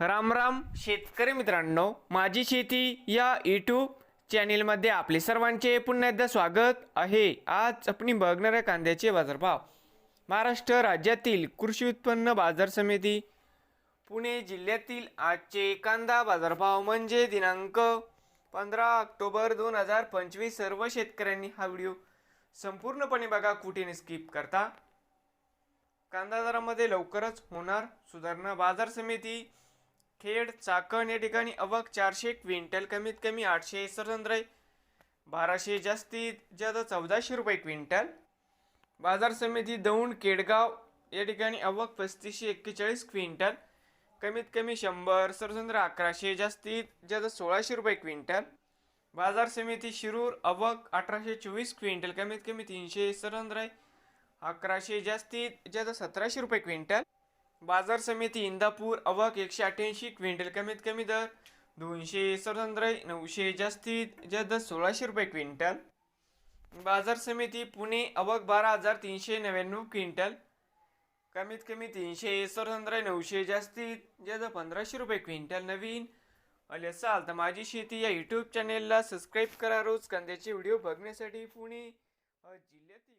राम राम शेतकरी मित्रांनो माझी शेती या यूट्यूब चॅनेलमध्ये आपले सर्वांचे पुन्हा एकदा स्वागत आहे. आज आपण बघणार आहे कांद्याचे बाजारभाव. महाराष्ट्र राज्यातील कृषी उत्पन्न बाजार समिती पुणे जिल्ह्यातील आजचे कांदा बाजारभाव म्हणजे दिनांक पंधरा ऑक्टोबर दोन हजार पंचवीस. सर्व शेतकऱ्यांनी हा व्हिडिओ संपूर्णपणे बघा कुठे स्किप करता. कांदा दरामध्ये लवकरच होणार सुधारणा. बाजार समिती खेड चाकण या ठिकाणी अवक चारशे क्विंटल कमीत कमी आठशे सरंद्राई बाराशे जास्तीत जास्त चौदाशे रुपये क्विंटल. बाजार समिती दौंड केडगाव या ठिकाणी अवक पस्तीसशे एक्केचाळीस क्विंटल. कमीत कमी शंभर सरसंद्र अकराशे जास्तीत जास्त सोळाशे रुपये क्विंटल. बाजार समिती शिरूर अवक अठराशे चोवीस क्विंटल कमीत कमी तीनशे सरंद्राई अकराशे जास्तीत जास्त सतराशे रुपये क्विंटल. बाजार समिती इंदापूर अवक एकशे अठ्ठ्याऐंशी क्विंटल कमीत कमी दर दोनशे सरंद्राई नऊशे जास्तीत जास्त सोळाशे रुपये क्विंटल. बाजार समिती पुणे अवक बारा हजार तीनशे नव्याण्णव क्विंटल. कमीत कमी तीनशे सरंद्राई नऊशे जास्तीत जास्त पंधराशे रुपये क्विंटल नवीन. आले असाल तर माझी शेती या यूट्यूब चॅनेलला सबस्क्राईब करा रोज कांद्याचे व्हिडिओ बघण्यासाठी पुणे जिल्ह्यातील